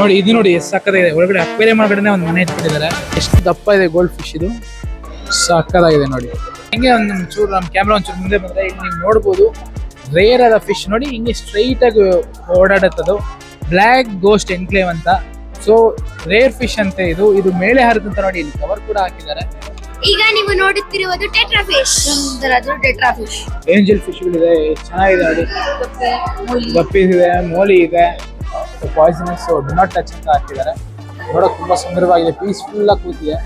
ನೋಡಿ ಇದು ನೋಡಿ ಎಷ್ಟು ಸಕ್ಕತ್ತಾಗಿದೆ. ಒಳಗಡೆ ಅಕ್ವೇರಿಯಂ ಒಳಗಡೆ ಒಂದು ಮನೆ ಇಟ್ಬಿಟ್ಟಿದ್ದಾರೆ. ಎಷ್ಟು ದಪ್ಪ ಇದೆ ಗೋಲ್ಡ್ ಫಿಶ್ ಇದು. ಸಕ್ಕತ್ತಾಗಿದೆ ನೋಡಿ. ಹಿಂಗೆ ಒಂದು ಚೂರು ನಮ್ಮ ಕ್ಯಾಮ್ರಾ ಒಂಚೂರು ಮುಂದೆ ಬಂದರೆ ಇಲ್ಲಿ ನೀವು ನೋಡ್ಬೋದು. ರೇರ್ ಆದ ಫಿಶ್ ನೋಡಿ ಹಿಂಗೆ ಸ್ಟ್ರೈಟ್ ಆಗಿ ಓಡಾಡುತ್ತದು ಬ್ಲ್ಯಾಕ್ ಗೋಸ್ಟ್ ಎನ್ಕ್ಲೇವ್ ಅಂತ. ಸೊ ರೇರ್ ಫಿಶ್ ಅಂತ ಇದು. ಇದು ಮೇಲೆ ಹರಿದಂತ ನೋಡಿ ಇಲ್ಲಿ ಕವರ್ ಕೂಡ ಹಾಕಿದ್ದಾರೆ. ಈಗ ನೀವು ನೋಡುತ್ತಿರುವುದು ಟೆಟ್ರಾ ಫಿಶ್ ಸುಂದರದು ಟೆಟ್ರಾ ಫಿಶ್ ಏಂಜಲ್ ಫಿಶ್ಗಳಿದೆ ಗಳಿದೆ. ಚೆನ್ನಾಗಿದೆ ನೋಡಿ. ಗಪ್ಪಿ ಇದೆ ಮೋಲಿ ಇದೆ. ಪಾಯ್ಸನಸ್ ಡು ನಾಟ್ ಟಚ್ ಅಂತ ಹಾಕಿದ್ದಾರೆ ನೋಡೋಕೆ ತುಂಬ ಸುಂದರವಾಗಿದೆ ಪೀಸ್ಫುಲ್ ಆಗಿ ಕೂತಿದೆ.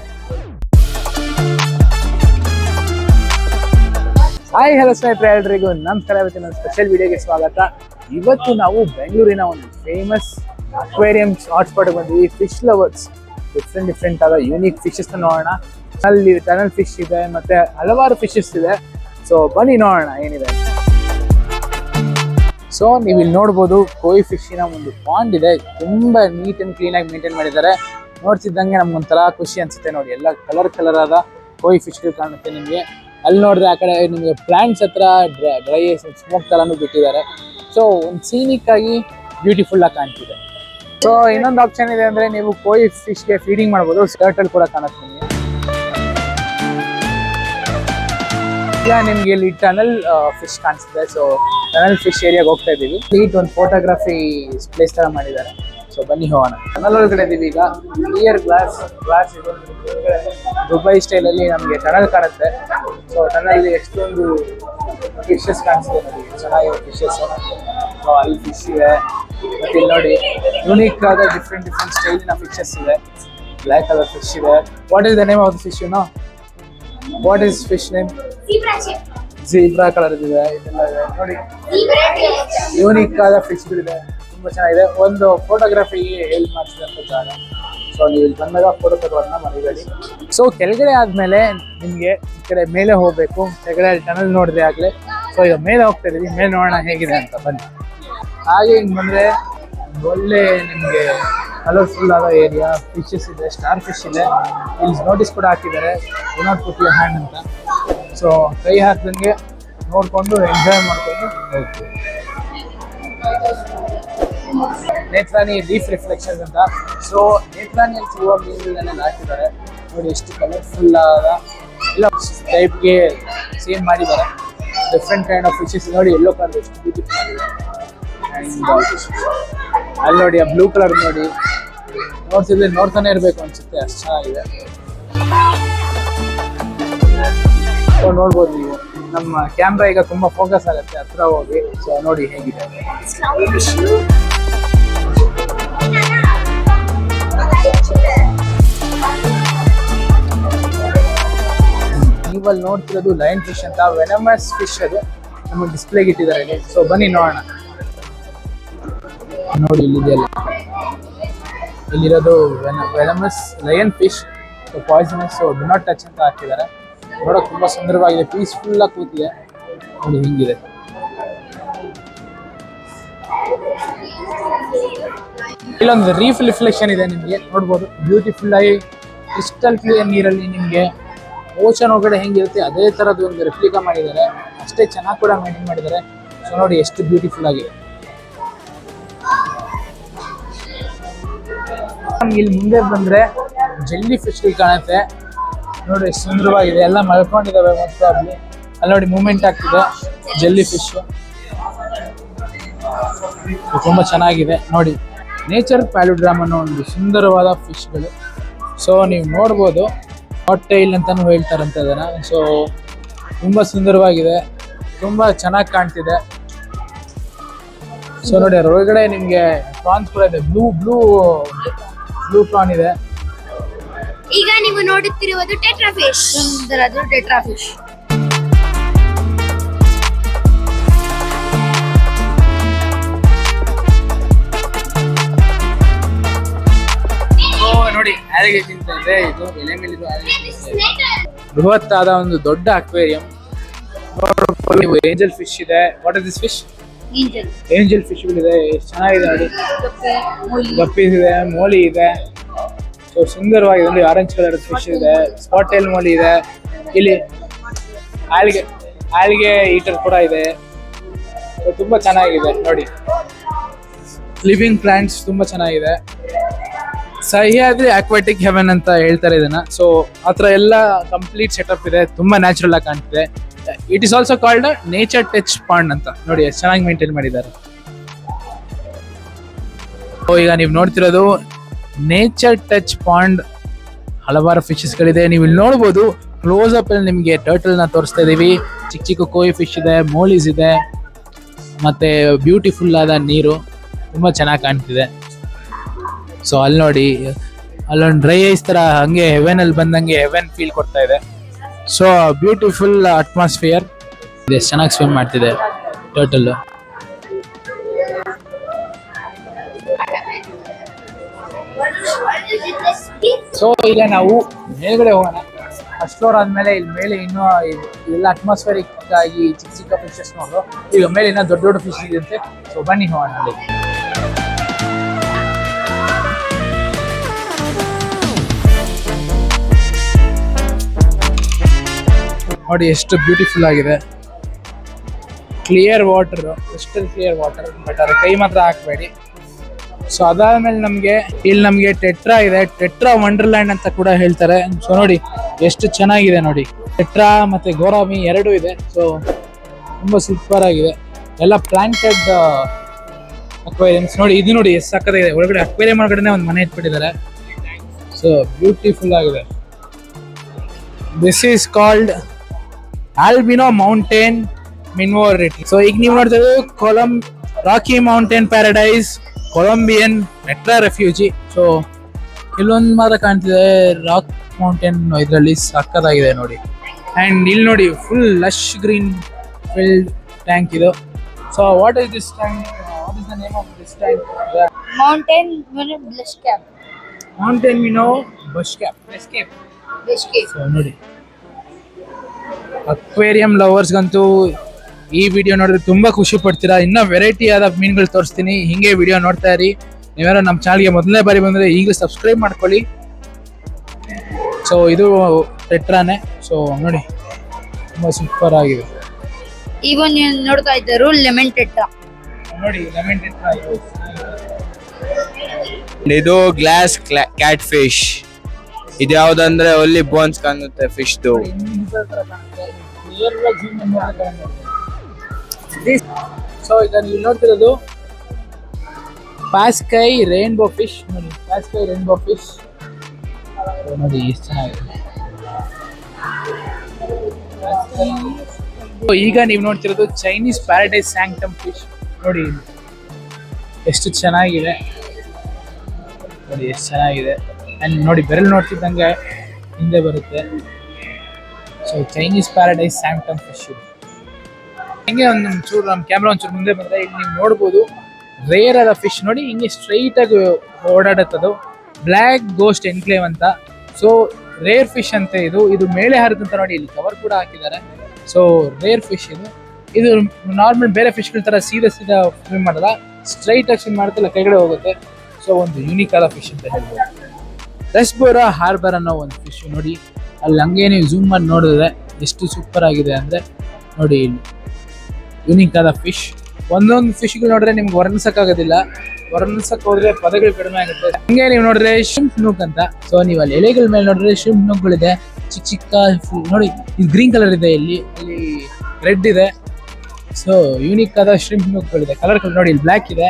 ಹಾಯ್ ಹಲೋ ಸ್ನೇಹಿತರೆ, ಎಲ್ರಿಗೂ ನಮಸ್ಕಾರ. ಇವತ್ತಿನ ಸ್ಪೆಷಲ್ ವಿಡಿಯೋಗೆ ಸ್ವಾಗತ. ಇವತ್ತು ನಾವು ಬೆಂಗಳೂರಿನ ಒಂದು ಫೇಮಸ್ ಅಕ್ವೇರಿಯಂ ಹಾಟ್ಸ್ಪಾಟ್ ಬಂದಿವಿ. ಫಿಶ್ ಲವರ್ಸ್ ಡಿಫ್ರೆಂಟ್ ಡಿಫ್ರೆಂಟ್ ಆದ ಯೂನಿಕ್ ಫಿಶಸ್ ನೋಡೋಣ. ಅಲ್ಲಿ ಟನಲ್ ಫಿಶ್ ಇದೆ, ಮತ್ತೆ ಹಲವಾರು ಫಿಶಸ್ ಇದೆ. ಸೊ ಬನ್ನಿ ನೋಡೋಣ, ಏನಿದೆ ಅಂತ. ಸೊ ನೀವು ಇಲ್ಲಿ ನೋಡ್ಬೋದು ಕೋಯಿ ಫಿಶಿನ ಒಂದು ಪಾಂಡ್ ಇದೆ. ತುಂಬಾ ನೀಟ್ ಅಂಡ್ ಕ್ಲೀನ್ ಆಗಿ ಮೇಂಟೈನ್ ಮಾಡಿದ್ದಾರೆ. ನೋಡ್ತಿದ್ದಂಗೆ ನಮ್ಗೊಂಥರ ಖುಷಿ ಅನ್ಸುತ್ತೆ ನೋಡಿ. ಎಲ್ಲ ಕಲರ್ ಕಲರ್ ಆದ ಕೋಯಿ ಫಿಶ್ಗಳು ಕಾಣುತ್ತೆ ನಿಮಗೆ. ಅಲ್ಲಿ ನೋಡಿದ್ರೆ ಆ ಕಡೆ ನಿಮಗೆ ಪ್ಲಾಂಟ್ಸ್ ಹತ್ರ ಡ್ರೈ ಸ್ಮೋಕ್ ಥರನೂ ಬಿಟ್ಟಿದ್ದಾರೆ. ಸೊ ಒಂದು ಸೀನಿಕ್ ಆಗಿ ಬ್ಯೂಟಿಫುಲ್ ಆಗಿ ಕಾಣ್ತಿದೆ. ಸೊ ಇನ್ನೊಂದು ಆಪ್ಷನ್ ಇದೆ ಅಂದ್ರೆ ನೀವು ಕೋಯಿ ಫಿಶ್ಗೆ ಫೀಡಿಂಗ್ ಮಾಡ್ಬೋದು. ಸ್ಕರ್ಟಲ್ಲಿ ಕೂಡ ಕಾಣುತ್ತೆ ನಿಮಗೆ. ಈಗ ನಿಮ್ಗೆ ಇಲ್ಲಿ ಟನಲ್ ಫಿಶ್ ಕಾಣಿಸ್ತಿದೆ ಸೊ ಟನಲ್ ಫಿಶ್ ಏರಿಯಾಗೆ ಹೋಗ್ತಾ ಇದೀವಿ ನೀಟ್ ಒಂದು ಫೋಟೋಗ್ರಫಿ ಪ್ಲೇಸ್ ತರ ಮಾಡಿದ್ದಾರೆ. ಸೊ ಬನ್ನಿ ಹೋಗೋಣ. ಟನಲ್ ಒಳಗಡೆ ಇದೀವಿ ಈಗ. ಕ್ಲಿಯರ್ ಗ್ಲಾಸ್ ಗ್ಲಾಸ್ ಇದೆ. ದುಬೈ ಸ್ಟೈಲ್ ಅಲ್ಲಿ ನಮಗೆ ಟನಲ್ ಕಾಣುತ್ತೆ. ಸೊ ಟನಲ್ ಎಷ್ಟೊಂದು ಫಿಶಸ್ ಕಾಣಿಸ್ತಿದೆ ನೋಡಿ. ಚೆನ್ನಾಗಿರೋ ಫಿಶಸ್ ಅಲ್ಲಿ ಫಿಶ್ ಇದೆ. ಮತ್ತೆ ಇಲ್ಲಿ ನೋಡಿ ಯುನೀಕ್ ಆದ ಡಿಫ್ರೆಂಟ್ ಡಿಫ್ರೆಂಟ್ ಸ್ಟೈಲಿನ ಫಿಶಸ್ ಇದೆ. ಬ್ಲ್ಯಾಕ್ ಕಲರ್ ಫಿಶ್ ಇದೆ. What is the name of the fish no what is fish name zebra colour ಇದೆ ಇದೆಲ್ಲ ಇದೆ. ನೋಡಿ. ಯೂನಿಕ್ ಆದ ಇದೆ ತುಂಬಾ ಚೆನ್ನಾಗಿದೆ. ಒಂದು ಫೋಟೋಗ್ರಫಿಗೆ ಹೆಲ್ಪ್ ಮಾಡಿಸಿದಂತ ಜಾಗ. ಸೊ ನೀವು ಇಲ್ಲಿ ಬಂದಾಗ ಫೋಟೋ ತಗೋದನ್ನ ಮರಿಬೇಡಿ ಸೊ ಕೆಳಗಡೆ ಆದ್ಮೇಲೆ ನಿಮ್ಗೆ ಈ ಕಡೆ ಮೇಲೆ ಹೋಗ್ಬೇಕು. ಕೆಳಗಡೆ ಟನಲ್ ನೋಡಿದ್ರೆ ಆಗ್ಲೇ. ಸೊ ಈಗ ಮೇಲೆ ಹೋಗ್ತಾ ಇದೀವಿ. ಮೇಲೆ ನೋಡೋಣ ಹೇಗಿದೆ ಅಂತ. ಬನ್ನಿ. ಹಾಗೆ ಹಿಂಗ್ ಬಂದ್ರೆ ಒಳ್ಳೆ ನಿಮ್ಗೆ ಕಲರ್ಫುಲ್ ಆದ ಏರಿಯಾ ಫಿಶಸ್ ಇದೆ ಸ್ಟಾರ್ ಫಿಶ್ ಇದೆ. ಇಲ್ಲಿ ನೋಟಿಸ್ ಕೂಡ ಹಾಕಿದ್ದಾರೆ. ಹ್ಯಾಂಡ್ ಅಂತ. ಸೊ ಕೈ ಹಾಕ್ದಂಗೆ ನೋಡ್ಕೊಂಡು ಎಂಜಾಯ್ ಮಾಡ್ಕೊಂಡು ಹೋಗ್ತೀವಿ. ನೇತ್ರಾನಿ ಲೀಫ್ ರಿಫ್ಲೆಕ್ಷನ್ ಅಂತ. ಸೊ ನೇತ್ರಾನಿಯಲ್ಲಿ ಸಿಗುವ ಮೀನುಗಳನ್ನೆಲ್ಲ ಹಾಕಿದ್ದಾರೆ. ನೋಡಿ ಎಷ್ಟು ಕಲರ್ಫುಲ್ ಆದ ಎಲ್ಲ ಟೈಪ್ಗೆ ಸೇಮ್ ಮಾಡಿದ್ದಾರೆ. ಡಿಫ್ರೆಂಟ್ ಕೈಂಡ್ ಆಫ್ ಫಿಶಸ್ ನೋಡಿ ಎಲ್ಲೋ ಕಲರ್ ಎಷ್ಟು ಬ್ಯೂಟಿಫುಲ್ ಆಗಿದೆ. ಅಲ್ಲಿ ನೋಡಿ ಆ ಬ್ಲೂ ಕಲರ್ ನೋಡಿ. ನೋಡ್ತಿದ್ರೆ ನೋಡ್ತಾನೆ ಇರಬೇಕು ಅನ್ಸುತ್ತೆ. ಅಷ್ಟು ಚೆನ್ನಾಗಿದೆ. ಸೊ ನೋಡ್ಬೋದು ನೀವು ನಮ್ಮ ಕ್ಯಾಮ್ರಾ ಈಗ ತುಂಬಾ ಫೋಕಸ್ ಆಗುತ್ತೆ, ಹತ್ರ ಹೋಗಿ. ಸೊ ನೋಡಿ ಹೇಗಿದೆ. ನೀವಲ್ಲಿ ನೋಡ್ತಿರೋದು ಲೈನ್ ಫಿಶ್ ಅಂತ ವೆನಮಸ್ ಫಿಶ್ ಅದು ನಮ್ಮ ಡಿಸ್ಪ್ಲೇಗೆ ಇಟ್ಟಿದ್ದಾರೆ ಸೊ ಬನ್ನಿ ನೋಡೋಣ. ನೋಡಿ ಇಲ್ಲಿದೆಯಲ್ಲ. ಇಲ್ಲಿರೋದು venomous lion fish so poisonous so do not touch ಅಂತ ಹಾಕಿದ್ದಾರೆ. ನೋಡೋಕೆ ತುಂಬ ಸುಂದರವಾಗಿದೆ ಪೀಸ್ಫುಲ್ಲಾಗಿ ಕೂತಿದೆ. ನೋಡಿ ಹಿಂಗಿದೆ. ಇಲ್ಲೊಂದು ರೀಫ್ ರಿಫ್ಲೆಕ್ಷನ್ ಇದೆ ನಿಮಗೆ, ನೋಡ್ಬೋದು. ಬ್ಯೂಟಿಫುಲ್ ಆಗಿ ಕ್ರಿಸ್ಟಲ್ ಕ್ಲಿಯರ್ ನೀರಲ್ಲಿ ನಿಮಗೆ ಓಷನ್ ಒಳಗಡೆ ಹೆಂಗಿರುತ್ತೆ, ಅದೇ ಥರದ ಒಂದು ರೆಪ್ಲಿಕಾ ಮಾಡಿದ್ದಾರೆ. ಅಷ್ಟೇ ಚೆನ್ನಾಗಿ ಕೂಡ ಮೇಂಟೈನ್ ಮಾಡಿದ್ದಾರೆ. ಸೊ ನೋಡಿ ಎಷ್ಟು ಬ್ಯೂಟಿಫುಲ್ ಆಗಿದೆ. ಇಲ್ಲಿ ಮುಂದೆ ಬಂದರೆ ಜೆಲ್ಲಿ ಫಿಶ್ಗಳು ಕಾಣುತ್ತೆ. ನೋಡಿ, ಸುಂದರವಾಗಿದೆ. ಎಲ್ಲ ಮಲ್ಕೊಂಡಿದ್ದಾವೆ ಮತ್ತೆ ಅಲ್ಲಿ. ಅಲ್ಲಿ ನೋಡಿ ಮೂಮೆಂಟ್ ಆಗ್ತಿದೆ. ಜೆಲ್ಲಿ ಫಿಶ್ ತುಂಬಾ ಚೆನ್ನಾಗಿದೆ. ನೋಡಿ ನೇಚರ್ ಪ್ಯಾಲುಡ್ರಾಮ್ ಅನ್ನೋ ಒಂದು ಸುಂದರವಾದ ಫಿಶ್ಗಳು ಸೊ ನೀವು ನೋಡ್ಬೋದು ಟೈಲ್ ಅಂತಾನು ಹೇಳ್ತಾರಂತ ಅದನ್ನ. ಸೊ ತುಂಬಾ ಸುಂದರವಾಗಿದೆ. ತುಂಬಾ ಚೆನ್ನಾಗಿ ಕಾಣ್ತಿದೆ. ಸೊ ನೋಡಿ, ಅದರೊಳಗಡೆ ನಿಮ್ಗೆ ಪ್ರಾನ್ಸ್ ಕೂಡ ಇದೆ. ಬ್ಲೂ ಬ್ಲೂ ಬ್ಲೂ ಪ್ರಾನ್ ಇದೆ. ಈಗ ನೀವು ನೋಡುತ್ತಿರುವುದು tetra fish fish tetra fish tetra fish so ನೋಡಿ ಆಲಿಗೆ ತಿಂತ ಇದೆ. ಎಲೆ. ಬೃಹತ್ತಾದ ಒಂದು ದೊಡ್ಡ ಅಕ್ವೇರಿಯಂ. ನೀವು ಏಂಜಲ್ ಫಿಶ್ ಇದೆ. What is this fish angel fish ಇದೆ ಎಷ್ಟು ಚೆನ್ನಾಗಿದೆ ನೋಡಿ. ಗಪ್ಪಿ ಇದೆ ಮೋಲಿ ಇದೆ. ಸೊ ಸುಂದರವಾಗಿದೆ ಒಂದು ಆರೆಂಜ್ ಕಲರ್ ಫಿಶ್ ಇದೆ. ಸ್ಪಾಟೆಲ್ ಮೋಲಿ ಇದೆ. ಇಲ್ಲಿ ಆಲ್ಗೆ ಆಲ್ಗೆ ಈಟರ್ ಕೂಡ ಇದೆ. ತುಂಬಾ ಚೆನ್ನಾಗಿದೆ, ನೋಡಿ. ಲಿವಿಂಗ್ ಪ್ಲಾಂಟ್ಸ್ ತುಂಬಾ ಚೆನ್ನಾಗಿದೆ. ಸಹ್ಯಾದ್ರಿ ಅಕ್ವಾಟಿಕ್ ಹೆವೆನ್ ಅಂತ ಹೇಳ್ತಾರೆ ಇದನ್ನ. ಸೊ ಆತರ ಎಲ್ಲ ಕಂಪ್ಲೀಟ್ ಸೆಟಪ್ ಇದೆ. ತುಂಬಾ ನ್ಯಾಚುರಲ್ ಆಗಿ ಕಾಣ್ತಿದೆ. It is also called nature touch pond ಅಂತ. ನೋಡಿ ಚೆನ್ನಾಗಿ ಮೇಂಟೈನ್ ಮಾಡಿದ್ದಾರೆ. ಸೊ ಈಗ ನೀವು ನೋಡ್ತಿರೋದು ನೇಚರ್ ಟಚ್ ಪಾಂಡ್ ಹಲವಾರು ಫಿಶಸ್ ಗಳಿದೆ ನೀವು ಇಲ್ಲಿ ನೋಡ್ಬೋದು ಕ್ಲೋಸ್ ಅಪ್ ಅಲ್ಲಿ ನಿಮಗೆ ಟರ್ಟಲ್ನ ತೋರಿಸ್ತಾ ಇದೀವಿ. ಚಿಕ್ಕ ಚಿಕ್ಕ ಕೋಯಿ ಫಿಶ್ ಇದೆ ಮೋಲೀಸ್ ಇದೆ, ಮತ್ತೆ ಬ್ಯೂಟಿಫುಲ್ ಆದ ನೀರು ತುಂಬಾ ಚೆನ್ನಾಗಿ ಕಾಣ್ತಿದೆ. ಸೊ ಅಲ್ಲಿ ನೋಡಿ ಅಲ್ಲೊಂದು ಡ್ರೈ ಐಸ್ ತರ ಹಂಗೆ ಹೆವೆನ್ ಅಲ್ಲಿ ಬಂದಂಗೆ ಹೆವೆನ್ ಫೀಲ್ ಕೊಡ್ತಾ ಇದೆ. ಸೊ ಬ್ಯೂಟಿಫುಲ್ ಅಟ್ಮಾಸ್ಫಿಯರ್ ಇದೆ, ಚೆನ್ನಾಗಿ ಸ್ವಿಮ್ ಮಾಡ್ತಿದೆ ಟೋಟಲ್ ಸೊ ಈಗ ನಾವು ಮೇಲ್ಗಡೆ ಹೋಗೋಣ. ಫಸ್ಟ್ ಫ್ಲೋರ್ ಆದ್ಮೇಲೆ ಇಲ್ಲಿ ಮೇಲೆ ಇನ್ನೂ ಎಲ್ಲ ಅಟ್ಮಾಸ್ಫಿಯರಿಕ್ ಆಗಿ ಚಿಕ್ಕ ಚಿಕ್ಕ ಫಿಶಸ್ ನೋಡು. ಈಗ ಮೇಲೆ ಇನ್ನೂ ದೊಡ್ಡ ದೊಡ್ಡ ಫಿಶ್ ಇದೆಯಂತೆ ಸೊ ಬನ್ನಿ ಹೋಗೋಣ ಅಲ್ಲಿ. ನೋಡಿ ಎಷ್ಟು ಬ್ಯೂಟಿಫುಲ್ ಆಗಿದೆ. ಕ್ಲಿಯರ್ ವಾಟರ್ ಎಷ್ಟು ಕ್ಲಿಯರ್ ವಾಟರ್ ಬಟ್ ಅದ್ರ ಕೈ ಮಾತ್ರ ಹಾಕಬೇಡಿ. ಸೊ ಅದಾದ್ಮೇಲೆ ನಮಗೆ, ಇಲ್ಲಿ ನಮಗೆ ಟೆಟ್ರಾ ಇದೆ. ಟೆಟ್ರಾ ವಂಡರ್ಲ್ಯಾಂಡ್ ಅಂತ ಕೂಡ ಹೇಳ್ತಾರೆ. ಸೊ ನೋಡಿ, ಎಷ್ಟು ಚೆನ್ನಾಗಿದೆ ನೋಡಿ. ಟೆಟ್ರಾ ಮತ್ತೆ ಗೋರಾಮಿ ಎರಡು ಇದೆ. ಸೊ ತುಂಬಾ ಸೂಪರ್ ಆಗಿದೆ. ಎಲ್ಲ ಪ್ಲಾಂಟೆಡ್ ಅಕ್ವೇರಿಯಮ್ಸ್ ನೋಡಿ, ಇದು ನೋಡಿ, ಎಷ್ಟು ಸಕ್ಕತ್ತಾಗಿದೆ. ಒಳಗಡೆ ಅಕ್ವೇರಿಯಂ ಒಳಗಡೆ ಒಂದು ಮನೆ ಇಟ್ಬಿಟ್ಟಿದ್ದಾರೆ. ಸೊ ಬ್ಯೂಟಿಫುಲ್ ಆಗಿದೆ. This is called albino mountain minority so ಈಗ ನೀವು ನೋಡ್ತಾ ನೋಡ್ತಿರೋದು ಕೊಲಂ ರಾಕಿ ಮೌಂಟೇನ್ ಪ್ಯಾರಡೈಸ್ ಕೊಲಂಬಿಯನ್ ಮೆಟ್ರಾ ರೆಫ್ಯೂಜಿ ಸೊ ಇಲ್ಲೊಂದು ಮಾತ್ರ ಕಾಣ್ತಿದೆ. ರಾಕ್ ಮೌಂಟೇನ್ ಇದರಲ್ಲಿ ಸಕ್ಕತ್ತಾಗಿದೆ ನೋಡಿ. ಅಂಡ್ ಇಲ್ಲಿ ನೋಡಿ full lush green filled tank ಇದು. So what is this tank what is the name of this tank mountain blush cap mountain minnow bus cap escape blush cape so ನೋಡಿ. Aquarium ಲವರ್ಸ್ಗಂತೂ ಈ video ನೋಡಿದ್ರೆ ತುಂಬಾ ಖುಷಿ ಪಡ್ತೀರಾ? ಇನ್ನ ವೆರೈಟಿ ಆದ ಮೀನುಗಳು ತೋರಿಸ್ತೀನಿ. ಹಿಂಗೆ ವಿಡಿಯೋ ನೋಡ್ತಾ ಇರಿ. ನೀವೇನೋ ನಮ್ಮ ಚಾನಲ್ಗೆ ಮೊದಲನೇ ಬಾರಿ ಬಂದ್ರೆ ಈಗಲೂ ಸಬ್ಸ್ಕ್ರೈಬ್ ಮಾಡ್ಕೊಳ್ಳಿ. ಸೊ ಇದು ಟೆಟ್ರಾನೆ ಸೊ ನೋಡಿ ತುಂಬಾ ಸೂಪರ್ ಆಗಿದೆ. ಈಗ ನೀವು ನೋಡ್ತಾ ಇದ್ದರು ಲೆಮನ್ ಟೆಟ್ರಾ ನೋಡಿ ಲೆಮನ್ ಟೆಟ್ರಾ ಇದು. ಗ್ಲಾಸ್ ಕ್ಯಾಟ್ ಫಿಶ್ ಇದು ಯಾವ್ದಂದ್ರೆ ಒಲ್ಲಿ ಬೋನ್ಸ್ ಕಾಣುತ್ತೆ ಫಿಶ್ದು ಸೊ ಈಗ ನೀವು ನೋಡ್ತಿರೋದು ಪಾಸ್ಕೈ ರೈನ್ಬೋ ಫಿಶ್ ನೋಡಿ. ಪಾಸ್ಕೈ ರೈನ್ಬೋ ಫಿಶ್ ನೋಡಿ ಎಷ್ಟು ಚೆನ್ನಾಗಿದೆ. ಈಗ ನೀವು ನೋಡ್ತಿರೋದು ಚೈನೀಸ್ ಪ್ಯಾರಡೈಸ್ ಸ್ಯಾಂಕ್ಟಮ್ ಫಿಶ್ ನೋಡಿ, ಎಷ್ಟು ಚೆನ್ನಾಗಿದೆ. ನೋಡಿ, ಎಷ್ಟು ಚೆನ್ನಾಗಿದೆ. ಅಂಡ್ ನೋಡಿ ಬೆರಲ್ ನೋಡ್ತಿದ್ದಂಗೆ ಹಿಂದೆ ಬರುತ್ತೆ. So Chinese paradise sanctum fish ಹಿಂಗೆ ಒಂದು ಚೂರು ನಮ್ಮ ಕ್ಯಾಮ್ರಾ ಒಂಚೂರು ಮುಂದೆ ಬಂದ್ರೆ ಇಲ್ಲಿ ನೀವು ನೋಡ್ಬೋದು. ರೇರ್ ಆದ ಫಿಶ್ ನೋಡಿ ಹಿಂಗೆ ಸ್ಟ್ರೈಟ್ ಆಗಿ ಓಡಾಡುತ್ತದು ಬ್ಲ್ಯಾಕ್ ಗೋಸ್ಟ್ ಎನ್ಕ್ಲೇವ್ ಅಂತ. ಸೊ ರೇರ್ ಫಿಶ್ ಅಂತ ಇದು. ಇದು ಮೇಲೆ ಹರಿದಂತ ನೋಡಿ ಇಲ್ಲಿ ಕವರ್ ಕೂಡ ಹಾಕಿದ್ದಾರೆ. ಸೊ ರೇರ್ ಫಿಶ್ ಇದು. ಇದು ನಾರ್ಮಲ್ ಬೇರೆ ಫಿಶ್ಗಳ ತರ ಸೀದಾ ಸೀದಾ ಸ್ವಿಮ್ ಮಾಡಲ್ಲ. ಸ್ಟ್ರೈಟ್ ಆಗಿ ಸ್ವಿಮ್ ಮಾಡ್ತಿಲ್ಲ, ಕೈಗಡೆ ಹೋಗುತ್ತೆ. ಸೊ ಒಂದು ಯೂನಿಕ್ ಆದ ಫಿಶ್ ಅಂತ ಹೇಳ್ಬೋದು. ರೆಸ್ಬೋರಾ ಹಾರ್ಬರ್ ಅನ್ನೋ ಒಂದು ಫಿಶ್ ನೋಡಿ. ಅಲ್ಲಿ ಹಂಗೆ ನೀವು ಝೂಮ್ ಮಾಡಿ ನೋಡಿದ್ರೆ ಎಷ್ಟು ಸೂಪರ್ ಆಗಿದೆ ಅಂದ್ರೆ ನೋಡಿ ಇಲ್ಲಿ. ಯೂನಿಕ್ ಆದ ಫಿಶ್ ಒಂದೊಂದು ಫಿಶ್ಗಳು ನೋಡಿದ್ರೆ ನಿಮ್ಗೆ ವರ್ಣಿಸಕ್ಕಾಗೋದಿಲ್ಲ. ವರ್ಣಿಸಕ್ ಹೋದ್ರೆ ಪದಗಳು ಕಡಿಮೆ ಆಗುತ್ತೆ. ಹಂಗೆ ನೀವು ನೋಡಿದ್ರೆ ಶಿಂಪ್ ನೂಕ್ ಅಂತ. ಸೊ ನೀವು ಅಲ್ಲಿ ಎಲೆಗಳ ಮೇಲೆ ನೋಡಿದ್ರೆ ಶಿಂಪ್ ನೂಕ್ಗಳಿದೆ ಚಿಕ್ಕ ಚಿಕ್ಕ ನೋಡಿ, ಇದು ಗ್ರೀನ್ ಕಲರ್ ಇದೆ ಇಲ್ಲಿ. ಇಲ್ಲಿ ರೆಡ್ ಇದೆ. ಸೊ ಯೂನಿಕ್ ಆದ ಶ್ರಿಂಪ್ ನೂಕ್ಗಳಿದೆ ಕಲರ್ ಕಲರ್ ನೋಡಿ, ಇಲ್ಲಿ ಬ್ಲ್ಯಾಕ್ ಇದೆ.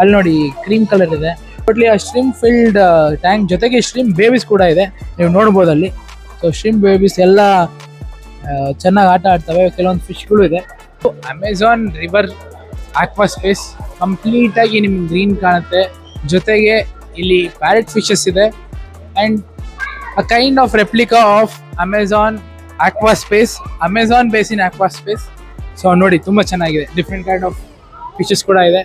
ಅಲ್ಲಿ ನೋಡಿ ಕ್ರೀಮ್ ಕಲರ್ ಇದೆ. ಟೋಟ್ಲಿ ಆ ಸ್ಟ್ರಿಮ್ ಫಿಲ್ಡ್ ಟ್ಯಾಂಕ್ ಜೊತೆಗೆ ಸ್ಟ್ರಿಮ್ ಬೇಬೀಸ್ ಕೂಡ ಇದೆ. ನೀವು ನೋಡ್ಬೋದು ಅಲ್ಲಿ. ಸೊ ಸ್ಟ್ರಿಮ್ ಬೇಬೀಸ್ ಎಲ್ಲ ಚೆನ್ನಾಗಿ ಆಟ ಆಡ್ತವೆ. ಕೆಲವೊಂದು ಫಿಶ್ಗಳು ಇದೆ. Amazon river aqua space complete ಆಗಿ ನಿಮ್ಗೆ ಗ್ರೀನ್ ಕಾಣುತ್ತೆ. ಜೊತೆಗೆ ಇಲ್ಲಿ ಪ್ಯಾರೆಟ್ ಫಿಶಸ್ ಇದೆ. And a kind of replica of Amazon aqua space Amazon basin aqua space so ನೋಡಿ, ತುಂಬ ಚೆನ್ನಾಗಿದೆ. ಡಿಫ್ರೆಂಟ್ ಕೈಂಡ್ ಆಫ್ ಫಿಶಸ್ ಕೂಡ ಇದೆ.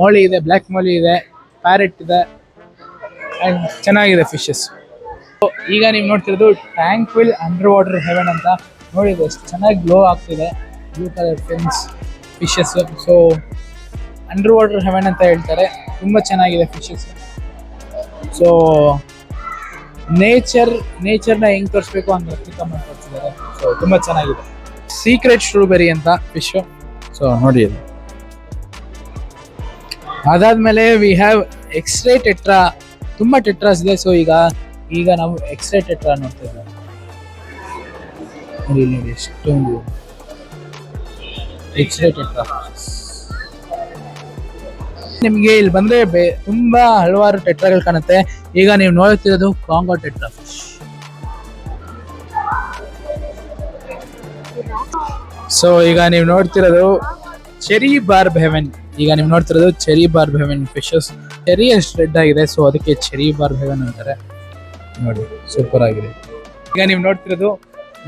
ಮೋಳಿ ಇದೆ ಬ್ಲ್ಯಾಕ್ ಮೋಳಿ ಇದೆ ಪ್ಯಾರೆಟ್ ಇದೆ. ಅಂಡ್ ಚೆನ್ನಾಗಿದೆ ಫಿಶಸ್ ಸೊ ಈಗ ನೀವು ನೋಡ್ತಿರೋದು tank will under water heaven ಅಂತ. ನೋಡಿದೆ ಎಷ್ಟು ಚೆನ್ನಾಗಿ ಗ್ಲೋ ಆಗ್ತಿದೆ. Blue colour films fishes so under water heaven ಅಂತ ಹೇಳ್ತಾರೆ. ತುಂಬ ಚೆನ್ನಾಗಿದೆ ಫಿಶಸ್ ಸೊ ನೇಚರ್ ನೇಚರ್ನ ಹೆಂಗೆ ತೋರಿಸ್ಬೇಕು ಅಂತ ಮಾಡಿ ತೋರಿಸಿದ್ದಾರೆ ಸೊ ತುಂಬ ಚೆನ್ನಾಗಿದೆ. ಸೀಕ್ರೆಟ್ ಸ್ಟ್ರಾಬೆರಿ ಅಂತ ಫಿಶು ಸೊ ನೋಡಿ ಅದು ಅದಾದಮೇಲೆ ವಿ ಹ್ಯಾವ್ ಎಕ್ಸ್ರೇ ಟೆಟ್ರಾ ತುಂಬಾ ಟೆಟ್ರಾಸ್ ಇದೆ. ಸೊ ಈಗ ಈಗ ನಾವು ಎಕ್ಸ್ರೇ ಟೆಟ್ರಾ ನೋಡ್ತಾ ನೋಡಿ ನೋಡಿ, ಎಷ್ಟೊಂದು ಎಕ್ಸ್ರೇ ಟೆಟ್ರಾ ನಿಮಗೆ ಇಲ್ಲಿ ಬಂದ್ರೆ ಬೇ ತುಂಬಾ ಹಲವಾರು ಟೆಟ್ರಾಗಳು ಕಾಣುತ್ತೆ. ಈಗ ನೀವು ನೋಡುತ್ತಿರೋದು ಕಾಂಗೋ ಟೆಟ್ರಾ ಸೊ ಈಗ ನೀವು ನೋಡ್ತಿರೋದು ಚೆರಿ ಬಾರ್ ಹೆವೆನ್ ಈಗ ನೀವು ನೋಡ್ತಿರೋದು cherry bar heaven fishes cherry ಅಷ್ಟು ರೆಡ್ ಆಗಿದೆ ಸೊ ಅದಕ್ಕೆ ಚೆರಿ ಬಾರ್ ಹೆವೆನ್ ಅಂತಾರೆ. ನೋಡಿ ಸೂಪರ್ ಆಗಿದೆ. ಈಗ ನೀವು ನೋಡ್ತಿರೋದು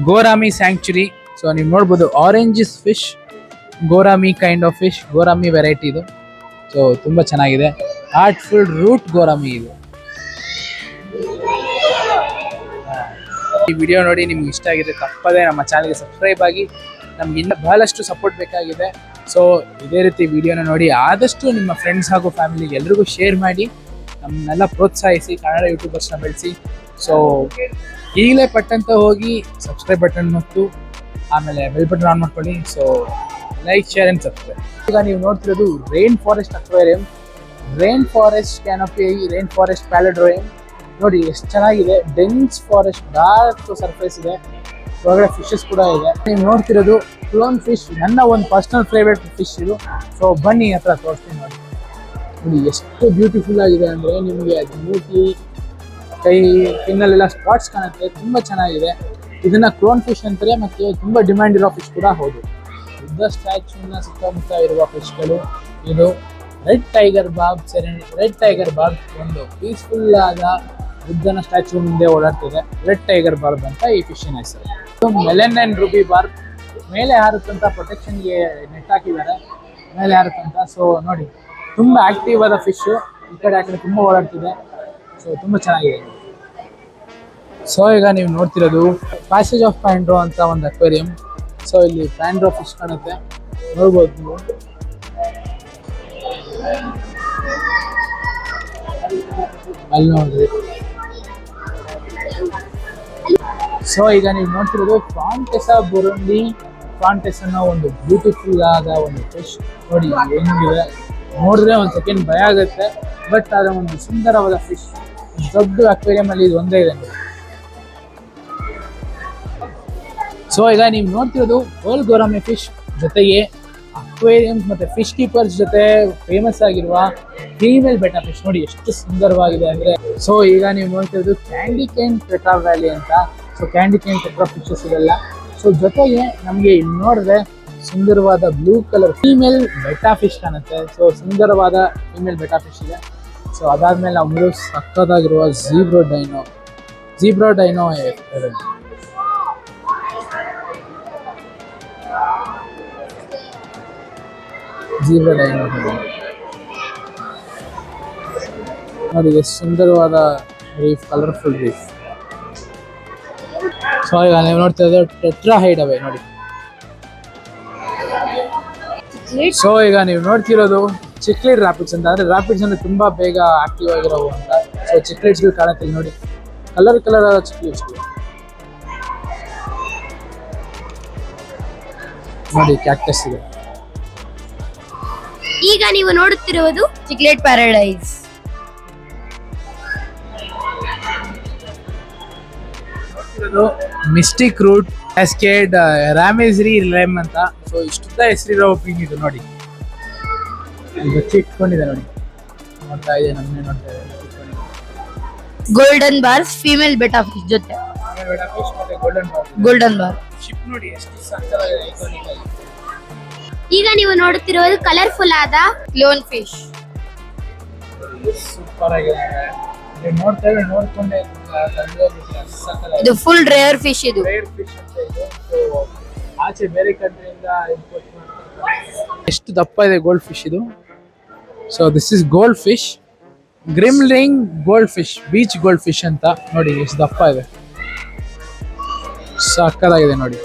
ಗೋರಾಮಿ ಸ್ಯಾಂಕ್ಚುರಿ ಸೊ ನೀವು ನೋಡ್ಬೋದು oranges fish gourami kind of fish gourami variety ಇದು. ಸೊ ತುಂಬ ಚೆನ್ನಾಗಿದೆ. ಆರ್ಟ್ಫುಲ್ ರೂಟ್ ಗೋರಾಮಿ ಇದು. ಈ ವಿಡಿಯೋ ನೋಡಿ ನಿಮ್ಗೆ ಇಷ್ಟ ಆಗಿದೆ ತಪ್ಪದೆ ನಮ್ಮ ಚಾನಲ್ಗೆ ಸಬ್ಸ್ಕ್ರೈಬ್ ಆಗಿ. ನಮ್ಗೆ ಇನ್ನೂ ಬಹಳಷ್ಟು ಸಪೋರ್ಟ್ ಬೇಕಾಗಿದೆ. ಸೊ ಇದೇ ರೀತಿ ವಿಡಿಯೋನ ನೋಡಿ ಆದಷ್ಟು ನಿಮ್ಮ ಫ್ರೆಂಡ್ಸ್ ಹಾಗೂ ಫ್ಯಾಮಿಲಿಗೆ ಎಲ್ರಿಗೂ ಶೇರ್ ಮಾಡಿ. ನಮ್ಮನ್ನೆಲ್ಲ ಪ್ರೋತ್ಸಾಹಿಸಿ, ಕನ್ನಡ ಯೂಟ್ಯೂಬರ್ಸ್ನ ಬೆಳೆಸಿ. ಸೊ ಈಗಲೇ ಪಟ್ಟಂತ ಹೋಗಿ ಸಬ್ಸ್ಕ್ರೈಬ್ ಬಟನ್ ಮತ್ತು ಆಮೇಲೆ ಬೆಲ್ ಬಟನ್ ಆನ್ ಮಾಡ್ಕೊಳ್ಳಿ. So like share and subscribe ಈಗ ನೀವು ನೋಡ್ತಿರೋದು rain forest aquarium rain forest canopy rain forest paludarium ನೋಡಿ, ಎಷ್ಟು ಚೆನ್ನಾಗಿದೆ. ಡೆನ್ಸ್ ಫಾರೆಸ್ಟ್ ಡಾರ್ಕ್ ಸರ್ಫೇಸ್ ಇದೆ. ಒಳಗಡೆ ಫಿಶಸ್ ಕೂಡ ಇದೆ. ನೀವು ನೋಡ್ತಿರೋದು ಕ್ಲೋನ್ ಫಿಶ್ ನನ್ನ ಒಂದು ಪರ್ಸನಲ್ ಫೇವ್ರೇಟ್ ಫಿಶ್ ಇದು. ಸೊ ಬನ್ನಿ ಹತ್ರ ತೋರಿಸ್ತೀನಿ ನೋಡಿ. ನೋಡಿ, ಎಷ್ಟು ಬ್ಯೂಟಿಫುಲ್ ಆಗಿದೆ ಅಂದರೆ ನಿಮಗೆ ಅದು ಮೂತಿ, ಕೈ ಪಿನ್ನಲ್ಲೆಲ್ಲ ಸ್ಪಾಟ್ಸ್ ಕಾಣುತ್ತೆ. ತುಂಬ ಚೆನ್ನಾಗಿದೆ. ಇದನ್ನ ಕ್ಲೋನ್ ಫಿಶ್ ಅಂತಾರೆ, ಮತ್ತೆ ತುಂಬ ಡಿಮ್ಯಾಂಡ್ ಇರೋ ಫಿಶ್ ಕೂಡ ಹೌದು. ಬುದ್ಧ ಸ್ಟ್ಯಾಚ್ಯೂನ ಸುತ್ತಮುತ್ತ ಇರುವ ಫಿಶ್ಗಳು ಇದು red tiger bob serene, red tiger bob ಒಂದು ಪೀಸ್ಫುಲ್ ಆದ ಬುದ್ಧನ ಸ್ಟ್ಯಾಚ್ಯೂ ಮುಂದೆ ಓಡಾಡ್ತಿದೆ. ರೆಡ್ ಟೈಗರ್ ಬಾರ್ಬ್ ಅಂತ ಈ ಫಿಶಿನ ಹೆಸರು. ಮೆಲೆನ್ ಅಂಡ್ ರೂಬಿ ಬಾರ್ಬ್ ಮೇಲೆ ಹಾರುತ್ತಂತ ಪ್ರೊಟೆಕ್ಷನ್ಗೆ ನೆಟ್ ಹಾಕಿದ್ದಾರೆ. ಮೇಲೆ ಹಾರುತ್ತಂತ ಸೊ ನೋಡಿ, ತುಂಬ ಆಕ್ಟಿವ್ ಆದ ಫಿಶ್ ಈ ಕಡೆ, ಆ ಕಡೆ ತುಂಬ ಓಡಾಡ್ತಿದೆ. ಸೊ ತುಂಬ ಚೆನ್ನಾಗಿದೆ. ಸೊ ಈಗ ನೀವು ನೋಡ್ತಿರೋದು ಪ್ಯಾಸೇಜ್ ಆಫ್ ಪ್ಯಾಂಡ್ರೋ ಅಂತ ಒಂದು ಅಕ್ವೇರಿಯಂ ಸೊ ಇಲ್ಲಿ ಫ್ಯಾಂಡ್ರೋ ಫಿಶ್ ಕಾಣುತ್ತೆ. ನೋಡ್ಬೋದು. ನೀವು ಅಲ್ಲಿ ನೋಡ್ರಿ. ಸೊ ಈಗ ನೀವು ನೋಡ್ತಿರೋದು ಫಾಂಟೆಸ ಬುರುಂಡಿ ಫಾಂಟೆಸ್ ಅನ್ನೋ ಒಂದು ಬ್ಯೂಟಿಫುಲ್ ಆದ ಒಂದು ಫಿಶ್ ನೋಡಿ, ಹೆಂಗಿದೆ. ನೋಡಿದ್ರೆ ಒಂದು ಸೆಕೆಂಡ್ ಭಯ ಆಗುತ್ತೆ. ಬಟ್ ಅದರ ಒಂದು ಸುಂದರವಾದ ಫಿಶ್ ದೊಡ್ಡ ಅಕ್ವೇರಿಯಂ ಅಲ್ಲಿ ಇದು ಒಂದೇ ಇದೆ. ಸೊ ಈಗ ನೀವು ನೋಡ್ತಿರೋದು ವರ್ಲ್ಡ್ ಗೋರಾಮಿ ಫಿಶ್ ಜೊತೆಗೆ ಅಕ್ವೇರಿಯಮ್ಸ್ ಮತ್ತೆ ಫಿಶ್ ಕೀಪರ್ಸ್ ಜೊತೆ ಫೇಮಸ್ ಆಗಿರುವ ಫೀಮೇಲ್ ಬೆಟ್ಟ ಫಿಶ್ ನೋಡಿ ಎಷ್ಟು ಸುಂದರವಾಗಿದೆ ಅಂದ್ರೆ. ಸೊ ಈಗ ನೀವು ನೋಡ್ತಿರೋದು ಕ್ಯಾಂಡಿ ಕೇನ್ ಪೆಟ್ರಾ ವ್ಯಾಲಿ ಅಂತ. So candy cane petra fishes ಇದೆಲ್ಲ. ಸೊ ಜೊತೆಗೆ ನಮಗೆ ಇಲ್ಲಿ ನೋಡಿದ್ರೆ ಸುಂದರವಾದ blue colour female betta fish ಕಾಣುತ್ತೆ. ಸೊ ಸುಂದರವಾದ ಫೀಮೇಲ್ ಬೆಟಾ ಫಿಶ್ ಇದೆ. ಸೊ ಅದಾದ್ಮೇಲೆ ನಾವು ಸಕ್ಕದಾಗಿರುವ zebra danio zebra danio zebra danio ನೋಡಿ, ಎಷ್ಟು ಸುಂದರವಾದ ರೀಫ್ ಕಲರ್ಫುಲ್ ರೀಫ್. ಸೊ ಈಗ ನೀವು ನೋಡ್ತಾ ಟೆಟ್ರಾ ಹೈಡ್ ನೋಡಿ. ಸೊ ಈಗ ನೀವು ನೋಡ್ತಿರೋದು ಚಿಕ್ಲಿಡ್ ರಾಪಿಡ್ಸ್ ಅಂತ. ಅಂದ್ರೆ ರಾಪಿಡ್ಸ್ ಅಂದ್ರೆ ತುಂಬಾ ಬೇಗ ಆಕ್ಟಿವ್ ಆಗಿರೋ ಅಂತ. ಸೊ ಚಿಕ್ಲಿಡ್ಸ್ಗಳು ಕಾಣುತ್ತೆ ನೋಡಿ. ಕಲರ್ ಕಲರ್ ಆದ ಚಿಕ್ಲಿಡ್ಸ್ ನೋಡಿ ಕ್ಯಾಕ್ಟಸ್ ಇದೆ. ಈಗ ನೀವು ನೋಡುತ್ತಿರುವುದು cichlid paradise mystic root cascade ರಾಮೇಜ್ರಿ ಲೆಮ್ ಅಂತ. ಸೊ ಇಷ್ಟುದ್ದ ಹೆಸರಿರೋ ಮೀನ್ ಇದು ನೋಡಿ. ಬಚ್ಚಿ ಇಟ್ಕೊಂಡಿದೆ ನೋಡಿ. ನೋಡ್ತಾ ಇದೆ ನಮ್ಮನೆ ನೋಡ್ತಾ ಇದೆ golden bar female betta of ಜೊತೆ. ಗೋಲ್ಡನ್ ಗೋಲ್ಡನ್ ಬಾರ್ ಶಿಪ್ ನೋಡಿ ಎಷ್ಟು ಸಕ್ಕತ್ತಾಗಿದೆ ಐಕಾನಿಕ್ ಆಗಿ. ಈಗ ನೀವು ನೋಡುತ್ತಿರುವುದು ಕಲರ್ಫುಲ್ ಆದ ಲೋನ್ ಫಿಶ್ ಸೂಪರ್ ಇದು ಫುಲ್ ರೇರ್ ಫಿಶ್ ಇದು. ರೇರ್ ಫಿಶ್ ಅಂತ ಇದು. So, ಆಚೆ ಬೇರೆ ಕಂಟ್ರಿಯಿಂದ ಇಂಪೋರ್ಟ್ ಮಾಡ್ತಾರೆ. ಎಷ್ಟು ದಪ್ಪ ಇದೆ ಗೋಲ್ಡ್ ಫಿಶ್ ಇದು. So this is gold fish ಗ್ರಿಮ್ಲಿಂಗ್ gold fish beach gold fish ಅಂತ ನೋಡಿ ಎಷ್ಟು ದಪ್ಪ ಇದೆ. ಸಕ್ಕದಾಗಿದೆ ನೋಡಿ.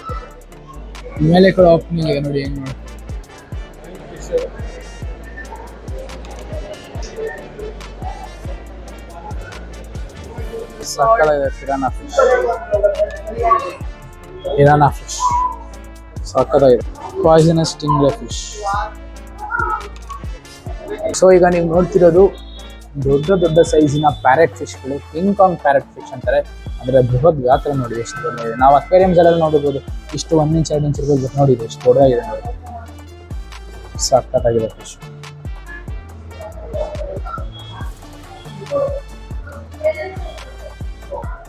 ಮೇಲೆ ಕೂಡ ಓಪನಿಂಗ್ ಇದೆ ನೋಡಿ ಹೆಂಗ್ ನೋಡಿ. ಸಕ್ಕದಾಗಿದೆ fish. ಫಿಶ್ ಪಿರಾನಾ ಫಿಶ್ ಸಕ್ಕದಾಗಿದೆ ಪಾಯ್ಸನಸ್ ಟಿಂಗ್ರೆ ಫಿಶ್ ಸೊ ಈಗ ನೀವು ನೋಡ್ತಿರೋದು ದೊಡ್ಡ ದೊಡ್ಡ ಸೈಜಿನ ಪ್ಯಾರೆಟ್ ಫಿಶ್ಗಳು ಕಿಂಗ್ ಕಾಂಗ್ ಪ್ಯಾರೆಟ್ ಫಿಶ್ ಅಂತಾರೆ. ಅಂದ್ರೆ ಬೃಹತ್ ಗಾತ್ರ ನೋಡಿ ಎಷ್ಟು ದೊಡ್ಡದಿದೆ ನಾವು ಅಕ್ವೇರಿಯಮ್ಸ್ ಅಲ್ಲಿ ನೋಡಿರ್ಬೋದು ಇಷ್ಟು ಒಂದ್ ಇಂಚ್ ಎರಡು ಇಂಚ್ ಇರ್ಬೋದು ನೋಡಿ ಇದು ಎಷ್ಟು ದೊಡ್ಡದಾಗಿದೆ ನೋಡಿ ಸಖತ್ತಾಗಿದೆ ಫಿಶ್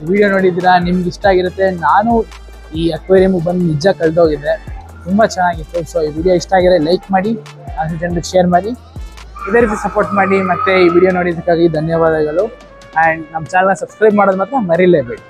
ವಿಡಿಯೋ ನೋಡಿದ್ದೀರಾ? ನಿಮ್ಗೆ ಇಷ್ಟ ಆಗಿರುತ್ತೆ? ನಾನು ಈ ಅಕ್ವೇರಿಯಮ್ ಬಂದು ನಿಜ ಕಳೆದೋಗಿದ್ದೆ ತುಂಬ ಚೆನ್ನಾಗಿತ್ತು. ಸೊ ಈ ವಿಡಿಯೋ ಇಷ್ಟ ಆಗಿದ್ರೆ ಲೈಕ್ ಮಾಡಿ ನಾಲ್ಕು ಜನರಿಗೆ ಶೇರ್ ಮಾಡಿ. ಇದೇ ರೀತಿ ಸಪೋರ್ಟ್ ಮಾಡಿ. ಮತ್ತೆ ಈ ವಿಡಿಯೋ ನೋಡಿದ್ದಕ್ಕಾಗಿ ಧನ್ಯವಾದಗಳು. ಆ್ಯಂಡ್ ನಮ್ಮ ಚಾನಲ್ನ ಸಬ್ಸ್ಕ್ರೈಬ್ ಮಾಡೋದು ಮಾತ್ರ ಮರಿಲೇಬೇಡಿ.